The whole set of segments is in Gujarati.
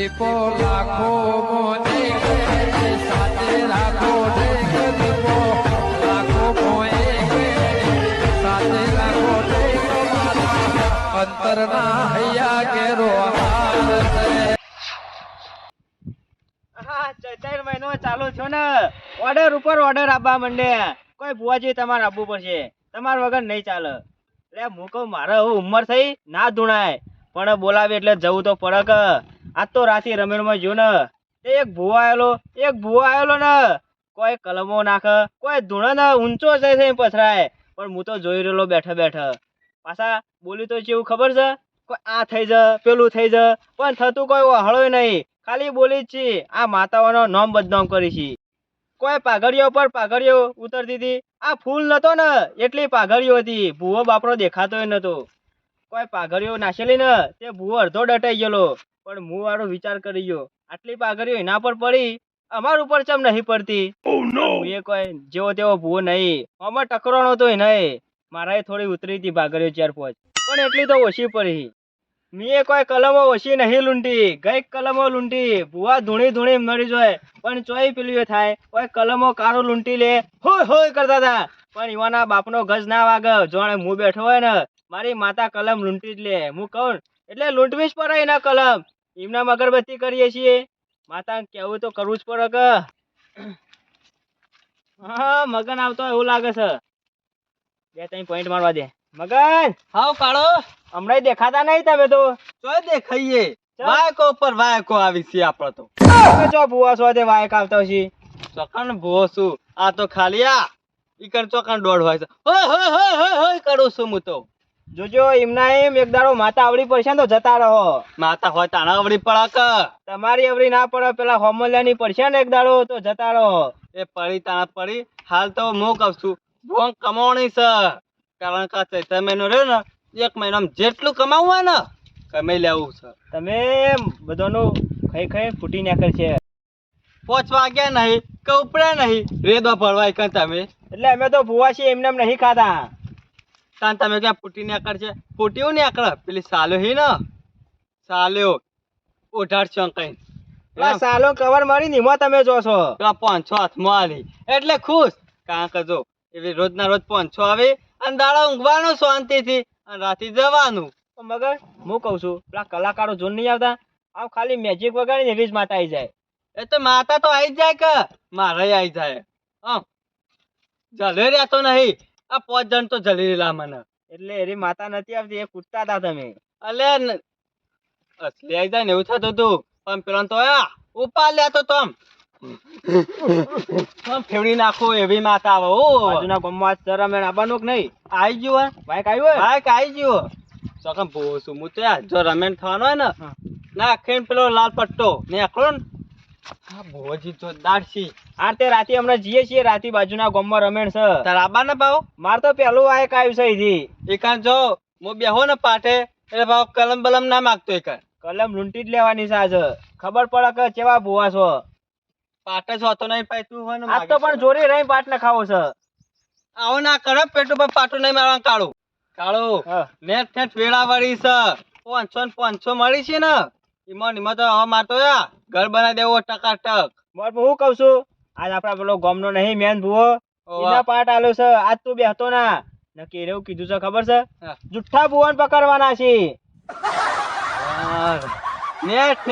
દીપો લાખો સાથે રાખો લાખો સાથે રાખો અંતરના હૈયા કેરો ચૈત્ર મહિનો, ચાલુ છો ને? ઓર્ડર ઉપર ઓર્ડર આપવા માંડે. કોઈ ભુવાજી તમારે આપવું પડશે. તમાર વગર નહીં ચાલે. એટલે હું કહું, મારે ઉંમર થઈ, ના ધૂણાય. પણ બોલાવે એટલે જવું તો પડે આજ તો રાતે રમેણમાં જો ને. એક ભૂવો આવેલો, એક ભૂવો આવેલો ને. કોઈ કલમો નાખે, કોઈ ધૂણા ને, ઊંચો જાય છે પથરાય. પણ હું તો જોઈ રહેલો બેઠા બેઠા. પાછા બોલી તો કેવું ખબર છે? કોઈ આ થઈ જ, પેલું થઈ જ, પણ થતું કોઈ હળોય નહીં. ખાલી બોલી જ છે. આ માતાઓનો નામ બદનામ કરી છે. કોઈ પાઘડીઓ પર પાઘડીઓ ઉતરતી હતી. આ ફૂલ નતો ને, એટલી પાઘડીઓ હતી. ભૂવો બાપરો દેખાતોય નતો. કોઈ પાઘડીઓ નાખેલી ને, તે ભૂવો અડધો ડટાઈ ગયેલો. પણ હું વાળો વિચાર કરી ગયો. આટલી પાઘરીઓ એના પર પડી અમાર ઉપર ચમ નહીં પડતી? હું એ કોઈ જેવો તેવો ભૂવો નહીં. અમાર ટકરો તો નહીં. મારાએ થોડી ઉતરી હતી ભાગરીઓ ચાર પાંચ. પણ એટલી તો ઓછી પડી. મેં કોઈ કલમો ઓછી નહીં લૂંટી. ગઈ કલમો લૂંટી. ભુવા ધૂણી ધૂણી મરી જાય. પણ ચોય પેલું થાય. કોઈ કલમો કારો લૂંટી લે. હોય હોય કરતા હતા પણ ઈવાના બાપનો ગજ ના વાગે. જોણે હું બેઠો હોય ને મારી માતા કલમ લૂંટી જ લે. હું કહું એટલે લૂંટવી જ પડે એના કલમ. એમના અગરબત્તી કરીએ છીએ. માતા કેવું તો કરવું જ પડે કે. હા મગન આવતો એવું લાગે છે. બે ત્રણ પોઈન્ટ મારવા દે. મગન! હાવ કાળો. હમણાં દેખાતા નહીં તમે તો. તો દેખાઈએ. વાયકો પર વાયકો આવી છે આપણે તો. ચો ભૂવા છો તે વાયક આવતા છે ચોકણ ભૂવો છું. આ તો ખાલી આ. ઈકણ ચોકણ દોડ હોય છે. હોય હોય હોય હોય કરું છું હું તો. જોજો એમના એમ એક દાડો માતા આવડી પડશે ને તો જતા રહો. માતા હોય તાણા આવડી પડાક તમારી આવડી ના પડે પેલા હોમલિયાની પડશે ને એક દાડો તો જતા રહો. એ પડી તાણા પડી. હાલ તો હું કહું છું ભોંગ કમાવણી છે. કારણ કે ચૈત્ર મહિનો રહ્યો ને એક મહિનામાં જેટલું કમાવું હોય ને કમાઈ લેવું છે. તમે બધાનું ખાઈ ખાઈ ફૂટી નાખે છે. પોચ વાગ્યા નહીં કે ઉપડ્યા નહીં રેદો ભરવાય કે તમે? એટલે અમે તો ભૂવા છીએ એમને એમ નહીં ખાતા. તાન તમે ક્યાં ફૂટી નીકળ છે? ફૂટ્યું આકડ પેલી સાલો હી ને? સાલ્યો ઉઢાડ છો કઈ પેલા સાલો કવર મારી નીમો તમે જોશો પાંચસો હાથમાં આલી. એટલે ખુશ. કાં કજો. એવી રોજના રોજ પાંચસો આવે અને દાડા ઊંઘવાનું શાંતિથી અને રાતે જવાનું. તો મગર હું કઉ છું પેલા કલાકારો જોન નહીં આવતા? આમ ખાલી મેજિક વગાડીને એવી જ માતા આવી જાય. એ તો માતા તો આવી જાય કે? મારે આવી જાય. હમ જલે રહ્યા તો નહીં. આ પાંચ જણ તો જલી રહેલા મને. એટલે એરી માતા નથી આવતી એ કૂદતા હતા તમે. અલે અસલી આવી જાય ને એવું થતું હતું પણ પેલો તો ઉપા લેતો તો આમ ફેવડી નાખો એવી માતા આવે ઓ બાજુના ગમવા શરમ અમે આવવાનું કે નહીં? આઈ ગયું બાઈક આવ્યું? બાઈક આવી ગયું ચોકમ છું હું તો જો રમેન થવાનો હોય ને ના આખે પેલો લાલ પટ્ટો ને આખો ને. આ ભોજી તો દાડશી. આ તે રાતે હમણાં જઈએ છીએ રાતે બાજુના ગામમાં રમેણ છે. તાર આબા ને ભાવ? માર તો પેલું બાઈક આવ્યું છે અહીંથી. એકાન જો હું બેહો ને પાટે એટલે ભાવ કલમ બલમ ના માગતો એકાન કલમ લૂંટી જ લેવાની છે આજ. ખબર પડે કે કેવા ભૂવા છો. પાટે જ હોતો નહીં પાય તું હોય તો પણ જોરી રહી પાટ ને ખાવો છે. આવો ના કરો પેટુ પર પાટું નહીં મારવાનું કાળું. કાળું. નેટ નેટ વેળા વાળી છે. પાંચસો ને પાંચસો મળી છે ને? એમાં ને તો હવે મારતો યા ઘર બનાવી દેવો ટકાટક મોર હું કહું છું? આજ આપડા પેલો ગામનો નહીં મેન ભૂવો. એના પાટ આલ્યો છે. આજ તું બેહતો ના. નકી એવું કીધું છે ખબર છે? જુઠ્ઠા ભુવન પકડવાના છે. નેટ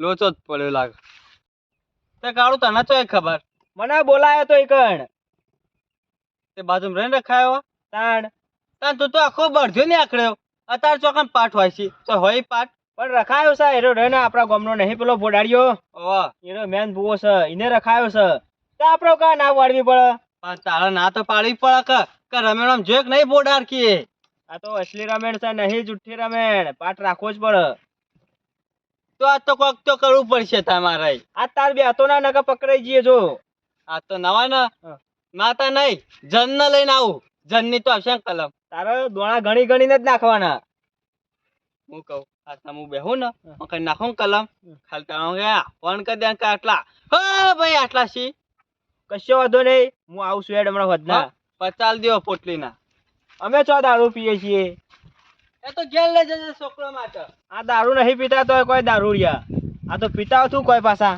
લોચો જ પડ્યો લાગે. તે કાળું તને તો ખબર. મને બોલાયો તો એકણ તે બાજુ રહીને રખાયો તાણ. તાણ તું તો આખો બળધ્યો ને આકડ્યો અત્યારે ચોકન પાઠ હોય છે તો હોય પાઠ. પણ રખાયો છે એરો રહે ને આપણા ગામનો નહીં પેલો ફોડાડ્યો એનો મેન ભૂવો છે એને રખાયો છે. તો આપણો કા ના પાડવી પડે? પણ તારા ના તો પાડવી પડે કે કે રમેણ જોક નહીં બોડાર કીએ? આ તો અસલી રમેણ છે નહીં જુઠ્ઠી રમેણ. પાઠ રાખવો જ પડે. તો આ તો કોક તો કરવું પડશે તમારે. આ તાર બે હાથો ના નકા પકડાઈ જઈએ જો. આ તો નવા ને? માતા નહીં જન ને લઈને આવું. જનની તો આવશે કલમ. તારે દોણા ઘણી ઘણીને જ નાખવાના. હું કહું આ તમે બેહું ને હું. કઈ નાખું કલમ? ખાલી ગયા ફોન કરી દે કે આટલા. હો ભાઈ આટલા સી કશો વાંધો નહીં હું આવું છું હેડ હમણાં વધના પચાલ દ્યો પોટલી ના અમે ચો દારૂ પીએ છીએ? એ તો જેલ લઈ જજે છોકરો માટે. આ દારૂ નહીં પીતા તો કોઈ દારૂ રહ્યા. આ તો પીતા છું કોઈ પાછા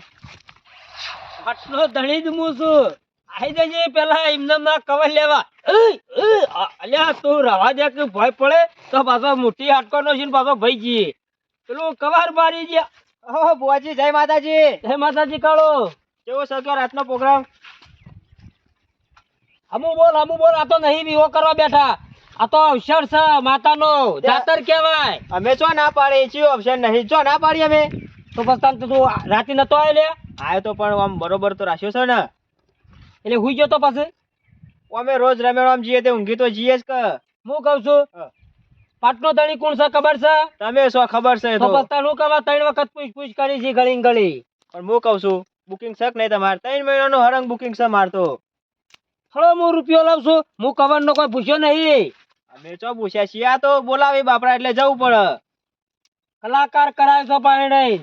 આટલો ધણી જ હું છું. આઈ જજે પેલા એમને ના કવર લેવા. અલ્યા તું રવા દે કે ભય પડે તો પાછો મોટી હાટકો નો છે પાછો ભાઈ જઈએ. પેલું કવાર મારી ગયા ઓહો બુઆજી જય માતાજી. જય માતાજી કાળો. કેવો સગ્યો રાતનો પ્રોગ્રામ? હમુ બોલ હમુ બોલ આ તો નહીં વિવો કરવા બેઠા. આ તો અવસર છે માતાનો. જાતર કહેવાય. અમે ચો ના પાડી છીએ અવસર નહીં. ચો ના પાડી અમે. તો પછી તું રાતે નતો આવ્યો લે આવ્યો તો પણ આમ બરોબર તો રાખ્યો છે ને. એટલે હુઈ ગયો તો પછી? અમે રોજ રમેણ આમ જઈએ તે ઊંઘી તો જઈએ જ કે. હું કહું છું પાટનો ધણી કોણ છે ખબર છે? તમે શું ખબર છે તો. હું કહેવા ત્રણ વખત પૂછ પૂછ કરી છે ગળી ગળી. પણ હું કહું છું બુકિંગ છે કે નહીં તમારે? ત્રણ મહિનાનું હરંગ બુકિંગ છે મારતો થોડો હું રૂપિયો લાવ છું હું કવર નો કોઈ પૂછ્યો નહીં. અમે ચો પૂછ્યા છીએ આ તો બોલાવી બાપરા એટલે જવું પડે. કલાકાર કરાયો છો પાણી નહીં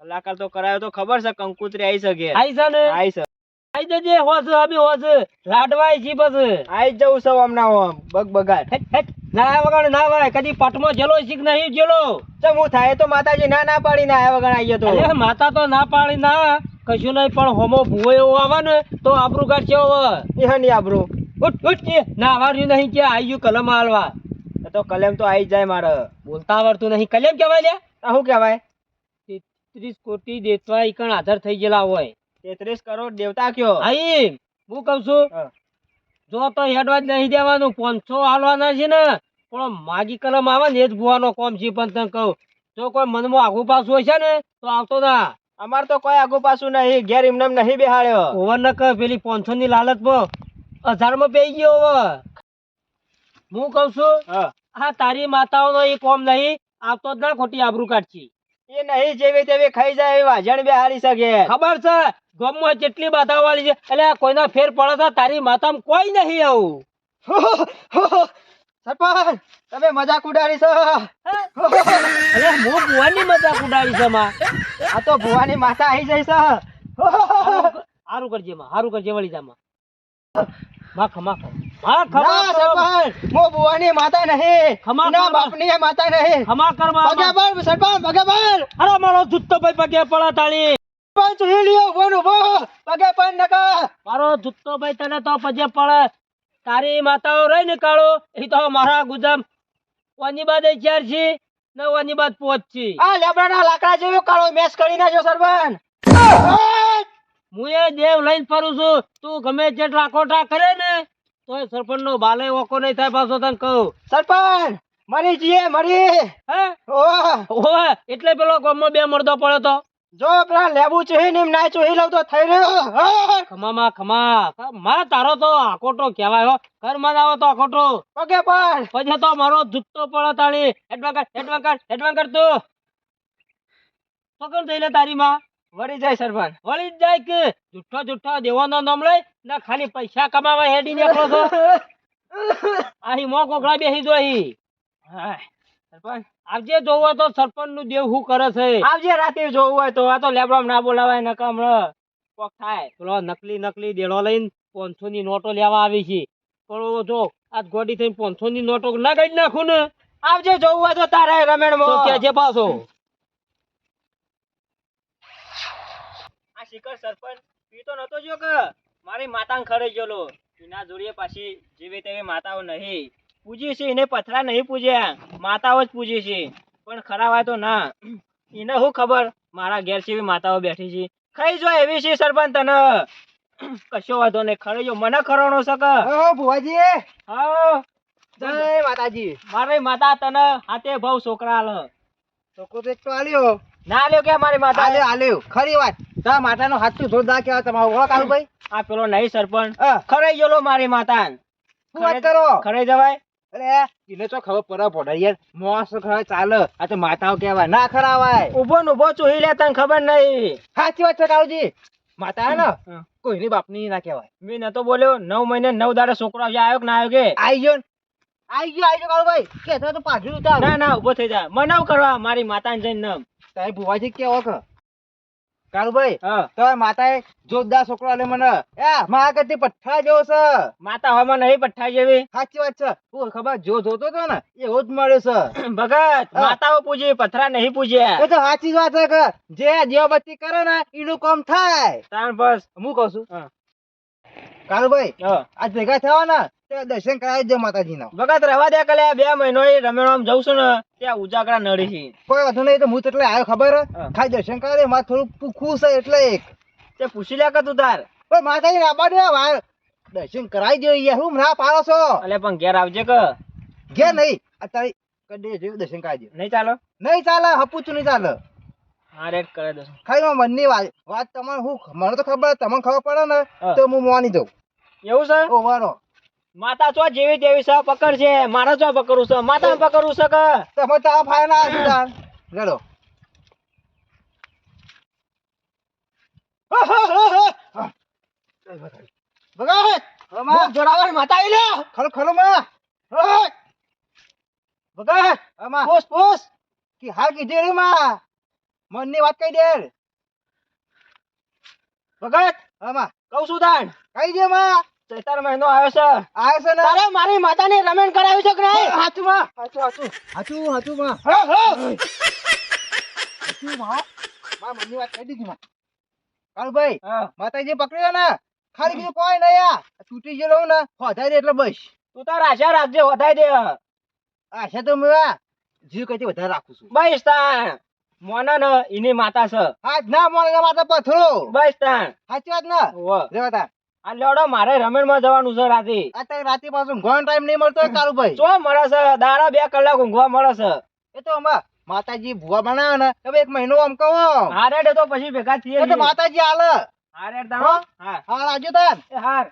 કલાકાર તો કરાયો તો ખબર છે કંકુતરી આવી શકે. આવી છે ને? આવી છે. આઈ જજે હોસ અમે હોશ. લાડવાય છી બસ. આઈ જઉં સૌ છે હમણાં આમ બગ બગાડ. ના વગર ના વાય. કદી પટમો જેલો શીખ નહીં જેલો. તો હું થાય? તો માતાજી ના ના પાડી ના વગર આવીએ તો. અરે માતા તો ના પાડી ના. કશું નહીં પણ હોમો ભૂવો એવો આવે ને તો આબરું કાઢશે હવે. એ નહીં આબરું. ઉઠ ઉઠ કે. ના આવડ્યું નહીં કે આયુ કલમ હાલવા તો કલેમ તો આવી જાય મારે. બોલતા આવડતું નહીં. કલમ કહેવાય લે શું કહેવાય? ત્રીસ કોટી દેતવા ઈકણ આધાર થઈ ગયેલા હોય. તેત્રીસ કરોડ દેવતા કયો? આઈ હું કઉ છું જો તો હેડવા જ નહીં દેવાનું પાંચસો હાલવાના છે ને પણ માગી કલમ આવે ને એ જ ભૂવાનો કોમ છે પણ તને કહું. જો કોઈ મનમાં આગુ પાછું હોય છે ને તો આવતો ના. અમાર તો કોઈ આગુ પાછું નહીં ઘેર એમને નહીં બેહાડ્યો. ઓવર ન કર પેલી પાંચસો ની લાલચમાં હજારમાં પેઈ ગયો હવે. હું કઉ છું હા. તારી માતાઓનો એ કોમ નહીં આવતો જ ના ખોટી આબરૂ કાઢશી. એ નહીં જેવી તેવી ખાઈ જાય એવી વાજણ બેહાડી શકે. ખબર છે? ગામમાં જેટલી બાધા વાળી છે એટલે કોઈના ફેર પડે છે તારી માતામાં કોઈ નહીં આવું. સરપંચ તમે મજાક ઉડાડી છો? અરે હું ભુવાની મજાક ઉડાડી છે માં. આ તો ભુવાની માતા આવી જાય છે. હારું કરજે માં. હારું કરજે વળી જા માં. માખ માખ ના ખમા સરપંચ હું ભુવાની માતા નહીં. ખમા ના બાપની માતા નહીં. ખમા કરમાં પગે પર સરપંચ પગે પર. અરે મારો જુત્તો ભાઈ પગે પડા તાળી. ઊભો પગે પર નકા. મારો જુત્તો ભાઈ તને તો પજે પડે. તારી માતાઓ રહી ને કાળો એ તો મારા ગુજામ. ઓની બાદ ચાર છે ને ઓની બાદ પોચ છે. આ લેબડાના લાકડા જેવો કાળો મેસ કરી નાખ્યો સરપંચ હું એ દેવ લઈને ફરું છું. તું ગમે જેટલા કોટા કરે ને તોય સરપંચ નો બાલે ઓકો નહીં થાય પાછો તને કહું. સરપંચ મરી જઈએ મરી. હે? ઓ એટલે પેલો ગામમાં બે મરદો પડ્યો તો. જો પેલા લેબુ ચુહી ને ના ચોહી લઉં તો થઈ રહ્યો. ખમામાં ખમા મારે તારો તો આકોટો કહેવાયો. ઘરમાં આવો તો આકોટો. ઓકે પણ. પછી તો મારો જુત્તો પડો તાળી. એડવાકર એડવાકર એડવાકર તું. પકડ થઈને તારી માં? વળી જાય સરપંચ. વળી જ જાય કે? જુઠ્ઠો જુઠ્ઠો દેવાનો નામ લઈ ને ખાલી પૈસા કમાવા હેડી નીકળો છો. આહી મો કોકડા બેસી જો સરપંચ આવજે જોવો તો સરપંચનું દેવ શું કરે છે. આવજે રાતે જોવું હોય તો આ તો લેબડામાં ના બોલાવાય નકા કોક થાય પેલો નકલી નકલી દેડો લઈને પાંચસો ની નોટો લેવા આવી છે. પણ જો આજ ગોડી થઈને પાંચસો ની નોટો ના કાઢી નાખું ને. આવજે જોવું હોય તો તારે રમેણમાં કે છે પાછો? આ શિખર સરપંચ પીતો નતો જો કે? મારી માતા ખરે ગયેલો. એના જોડીએ પાછી જેવી તેવી માતાઓ નહીં. પૂજી છે એને પથરા નહીં પૂજ્યા માતાઓ જ પૂજી છે. પણ ખરા વાત તો ના. એને શું ખબર? મારા ઘેર છે માતાઓ બેઠી છે. ખાઈ જો એવી છે સરપંચ તને. કશો વાંધો નહીં. ખરે જો. મને ખરણો શક ભુવાજી. હા. જય માતાજી. મારી માતા તને હાથે ભાવ છોકરા હાલ છોકરો તો એકલો આલ્યો. ના આલ્યો કે મારી માતા? આલ્યો આલ્યો. ખરી વાત. તા માતાનો હાથ તું જોરદાર કેવા તમારો ઓળખ આલુ ભાઈ. આ પેલો નહીં સરપંચ. ખરે ગયો ગયેલો મારી માતા. વાત કરો? ખરે જવાય? અરે એને તો ખબર પડે પડે યાર. મોસ ખરા ચાલે. આ તો માતાઓ કહેવાય. ના ખરાવાય. ઊભો ને ઊભો ચોહી લે તને ખબર નહીં. સાચી વાત છે કાળુજી. માતા હે ને. કોઈની બાપની ના કહેવાય. મેં નતો બોલ્યો નવ મહિને નવ દાડે છોકરો આવ્યો કે ના આવ્યો કે? આઈ ગયો ને. આઈ ગયો આઈ ગયો કાળુભાઈ. કે તો પાછું ઉતાર. ના ના ઊભો થઈ જા. મનાવ કરવા મારી માતાને જઈને નામ. તારી ભુવાજી કેવો કે? કાળુભાઈ તો માતાએ જોરદાર છોકરો આલે મને. એ મારા કરતી પઠ્ઠા જેવો છે. માતા હવામાં નહીં પઠ્ઠા જેવી. સાચી વાત છે. હું ખબર? જો જોતો હતો ને એવો જ મળ્યો છે. ભગત માતાઓ પૂજી પથરા નહીં પૂજ્યા એ તો સાચી વાત છે કે જે દીવાબત્તી કરે ને એનું કામ થાય. તાર બસ. હું કહું છું. કાળુભાઈ. આજ ભેગા થવા ને તે દર્શન કરાવી દો માતાજી ના ભગત રવા દે કલે બે મહિનો રમેણો જઉં છું ને ત્યાં ઉજાગરા નડી છે. કોઈ વાંધો નહીં તો હું તો એટલે આવ્યો ખબર. ખાલી દર્શન કરાવી મારે થોડું ખુશ છે એટલે એક. તે પૂછી લે કે તું તાર? પણ માતાજી આબા દે વાર દર્શન કરાવી દો યાર હું ના પાડો છો? એટલે પણ ઘેર આવજે કે. ઘેર નહીં અત્યારે કરી દેજો દર્શન કરાવી દો. નહીં ચાલો? નહીં ચાલે હપુચું નહીં ચાલે. હા કરે ખાલી મનની વાત વાત તમારે હું મને તો ખબર તમને ખબર પડે ને તો હું માની દઉં. એવું છે? માતા ચો જેવી તેવી છે પકડ છે મારે ચો પકડું છે? માતા પકડું છે કે? તમે તા ફાય ના આવશું તાર ભગત મુખ જોડાવર માતા આઈ લે ખરો ખરો માં હટ! હમા પોસ પૂછ કે હાલ કીધે રે માં? મનની વાત કહી દે ભગત હમા કહું છું તાણ. કહી દે માં. ચૈતર મહિનો આવ્યો છે. આવ્યો છે ને? તારે મારી માતાને રમણ કરાવી છે કે નહીં? હાચું માં હાચું હાચું. હાચું હાચું માં હા, હા. હાચું માં માં મમ્મી વાત કહી દીધી માં. કાળુભાઈ. માતાજી પકડ્યો ને ખાલી બીજું કોઈ નહીં આ. તૂટી ગયેલો ને હોધાઈ દે એટલે બસ. તું તાર આશા રાખજે વધાઈ દે. આશા તો મેં જીવ કઈ વધારે રાખું છું? બસ તાણ. મોના ને એની માતા છે. હા ના મોના માતા પથરો. બસ તાણ. સાચી વાત ને. રેવા તાર આ લેવડો મારે રમેણમાં જવાનું છે રાતે. અત્યારે રાતે પાછું ઘણો ટાઈમ નહીં મળતો કાળુભાઈ. ચો મળે છે દાડા બે કલાક ઊંઘવા મળે છે. એ તો અમાર માતાજી ભૂવા બનાવે ને હવે એક મહિનો આમ કહો. હારે તો પછી ભેગા થઈએ તો માતાજી હાલે. હારે તાણો હા? હા. રાજુ એ હાર.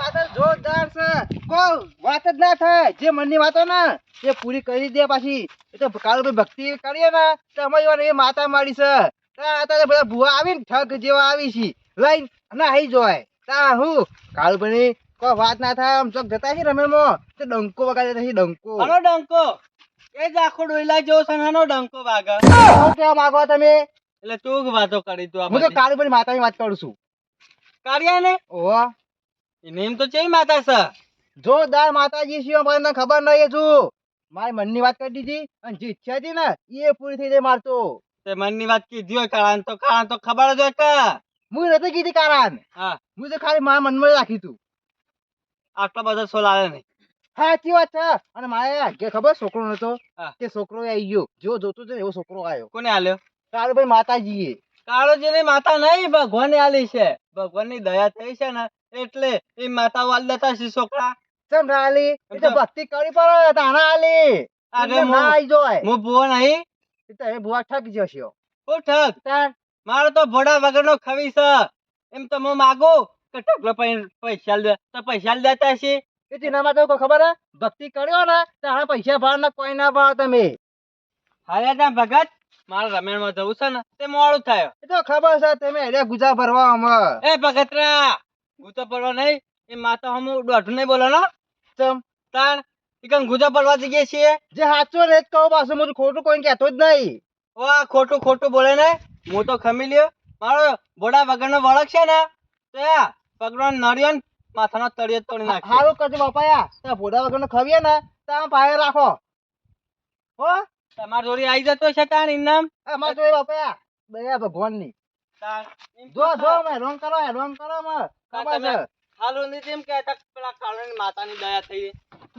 માતા જોરદાર છે. કોઈ વાત જ ના થાય. જે મનની વાતો ને એ પૂરી કરી દે પાછી. એ તો કાળુભાઈ ભક્તિ કરીએ ને તો અમારી એ માતા મારી છે. બધા ભૂવા આવીને ઠગ જેવા આવી છે. લઈને અને આવી જોય. તા હું કાળુભાઈ કો વાત ના થાય આમ ચોક જતા છે રમેણમાં તો ડંકો વગાડે છે ડંકો. આનો ડંકો. એ જ આખો ડોયલા જેવો છે આનો ડંકો વાગે. શું માંગો તમે? એટલે તું વાતો કરી તું હું તો. કાળુભાઈ માતાની વાત કરું છું. કાળિયા ને? ઓ એમ તો ચેવી માતા છે? જોરદાર માતાજી છે મને ખબર નહીં છું મારી મનની વાત કરી દીધી અને જે ઈચ્છા હતી ને એ પૂરી થઈ જાય મારતો તે. મનની વાત કીધી હોય કાળા તો કાળા તો ખબર જ હોય કે. હું નથી કીધી કારણ હા. હું તો ખાલી મારા મનમાં રાખી તું. આટલા બધા સોલ આવે નહીં. સાચી વાત છે. અને મારે કે ખબર છોકરો નતો. તે છોકરો આવી ગયો. જો જોતો હતો એવો છોકરો આવ્યો કોને આલ્યો? તારું ભાઈ માતાજીએ. કાળો જેની માતા નહીં ભગવાન આલી છે. ભગવાનની દયા થઈ છે ને એટલે એ માતા વાલ દેતા છે છોકરા. ચમ રાલી એ તો ભક્તિ કરી પડે તાના આલી. આગળ ના આવી જોય. હું ભૂવો નહીં. એ તો એ બુઆ ઠક જશે. હું ઠક તાર મારો તો ભોળા વગરનો ખવી છે. એમ તો હું માગુ કે ઢગલો પૈસા તો પૈસા દેતા છે એ તેનામાં તો ખબર હે? ભક્તિ કર્યો ને તારા પૈસા ભાર ના કોઈ ના ભાવ તમે. હાલે ત્યાં ભગત મારે રમેણમાં જવું છે ને તે મોડું થયો. એ તો ખબર છે તમે એને ગુજા ભરવા અમાર એ ભગતરા ગુતો પડવા નહીં એ માતા હમ દોઢ નહીં બોલો ને. તમ તાર એકમ ગુજા ભરવા જઈએ છીએ? જે સાચો રેત કહો પાછું હું ખોટું કોઈ કહેતો જ નહીં. ઓ ખોટું ખોટું બોલે ને. હું તો ખમી લ્યો. મારો ભોળા વગરનો વળખ છે ને તે પગડો નળિયો ને માથાનો તળિયો તોડી નાખ સારું કરજો બાપાયા તમે ભોડા વગરનું ખવીએ ને તો આમ પાયે રાખો. હો? તમાર જોડે આવી જતો છે તાણ ઇનામ અમાર તો બાપાયા દયા ભગવાનની જો જો મે રોંગ કરો રોંગ કરો માં ખબર છે. હાલો ની જેમ કે તક પેલા કાળાની માતાની દયા થઈ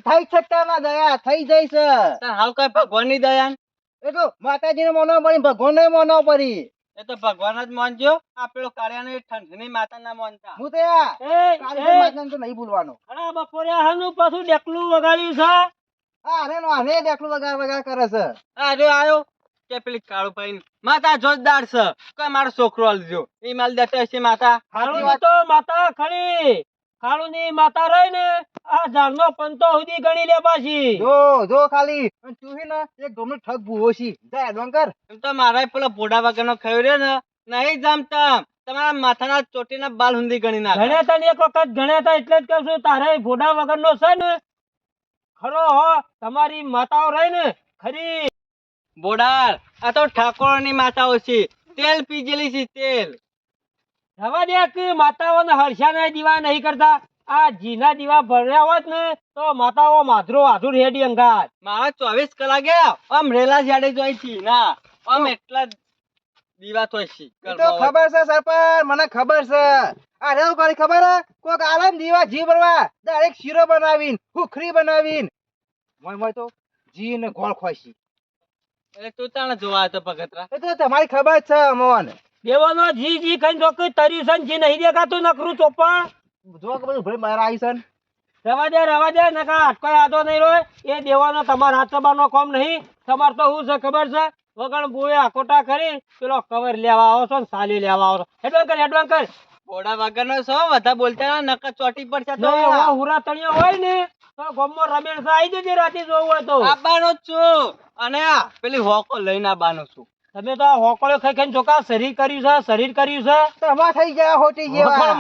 થઈ શકતા ના દયા થઈ જઈ છે હાલ કઈ ભગવાનની દયા એટલું એ તો માતાજી ને મોનો પડી ભગવાન ને મોનો પડી. એ તો ભગવાન જ માનજો આ પેલો કાળિયાની ઠંડની માતા ના માનતા. હું તે માતાને તો નહીં ભૂલવાનો. ઘણા બપોરે હાનું પાછું ડેકલું વગાડ્યું છે? અરે નો આને ડેકલું વગાર વગાર કરે છે. જો આયો. કે પેલી કાળું ભાઈ માતા જોરદાર છે. કે મારો છોકરો આલજો. એ માલ દેતા છે માતા વાત. તો માતા ખરી. કાળું ની માતા રહી ને આ ઝાડનો પંતો સુધી ગણી લે પાછી. જો જો ખાલી. તું ને એક ગમે ઠગ ભૂવો છી. જા એડવાન કર. એમ તો મારા પેલો ભોડા વગરનો ખયો રે ને નહીં જામતા. તમારા માથાના ચોટીના બાલ હુંદી ગણી ના ગણ્યા તા એક વખત ગણ્યા તા એટલે જ કહું છું તારે ભોડા વગરનો છે ને ખરો હો તમારી માતાઓ રહી ને ખરી. બોડાર આ તો ઠાકોરની માતાઓ છે. તેલ પીજેલી છે તેલ. રવા દે કે માતાઓને હર્ષાના દીવા નહીં કરતા. આ જીના દીવા ભર્યા હોત ને તો માતાઓ માધરો આધુર હેડી અંગાત. મારા ચોવીસ કલાકે આમ રેલા જાડે જોઈ છી ના. આમ એટલા દીવા તો છી તો ખબર છે સરપંચ મને ખબર છે. આ રેવ કરી ખબર હે? કોક આલમ દીવા જી ભરવા. દરેક શીરો બનાવીન હુખરી બનાવીન. મોય મોય તો જી ને ગોળ ખોઈશી એટલે તું તાણે જોવા તો પગતરા એ તો તમારી ખબર છે અમોન. દેવાનો જી જી કઈ જો કે તર્યું છે જી નહીં દેખાતું નકરું ચોપણ. જો કે બધું ભાઈ મારા આવી છે રવા દે રવા દે નકા અટકો આદો નહીં રોય. એ દેવાનો તમાર હાથ સબાનો કોમ નહીં. તમાર તો હું છે ખબર છે? વગણ બુએ આકોટા કરી પેલો કવર લેવા આવો છો ને સાલી લેવા આવો છો. એડવાન્સ કર એડવાન્સ કર. બોડા વગરનો છો બધા બોલતા ના નકર ચોટી પડશે તો એવા. હુરા તણિયા હોય ને તો ગમમાં રમેશ આવી જજે રાતે જોવું હોય તો. આબાનો જ છું. અને પેલી હોકો લઈને આબાનો છું. તમે તો આ હોકળો ખાઈ ખાઈને ચોકા શરીર કર્યું છે શરીર કર્યું છે? તમા થઈ ગયા હોટી હોકળ જેવા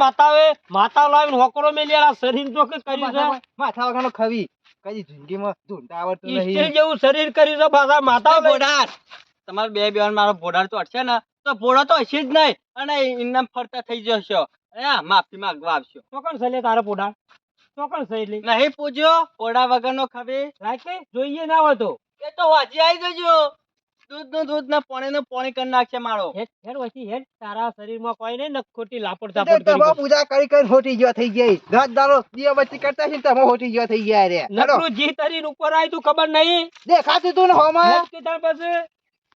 માતા લાવીને હોકળો મેલ્યા શરીર તો કે કર્યું છે? માથા વગરનો ખવી. કદી જિંદગીમાં ઢૂંઢતા આવડતું નહીં. જેવું શરીર કર્યું છે બાધા માતા બોડાર તમારે બે બેન મારો બોડાર તો અડશે ને તો બોડો તો હશે જ નહીં. અને ઇનામ ફરતા થઈ જશો. હા માફી માંગવા આવશો. ચોકણ છે લે તારો તો કોણ છે એટલે નહીં પૂજ્યો? બોડા વગરનો ખવી? રાખે જોઈએ ના હોય તો. એ તો વાજી આવી જજો. દૂધનું દૂધ ને પાણી નું પાણી કરી નાખશે મારો. હેડ હેડ વચ્ચે હેડ. તારા શરીરમાં કોઈ નહીં ને ખોટી લાપડ તાપડ તમા પૂજા કરી કરી હોટી ગયો થઈ ગઈ રાત દારો દિયા વચ્ચે કરતા છે તમે હોટી ગયો થઈ ગયા રે નકરું જી તરી ઉપર આવી તું ખબર નહીં. દેખાતું તું ને હોમાં. કે તાર પાસે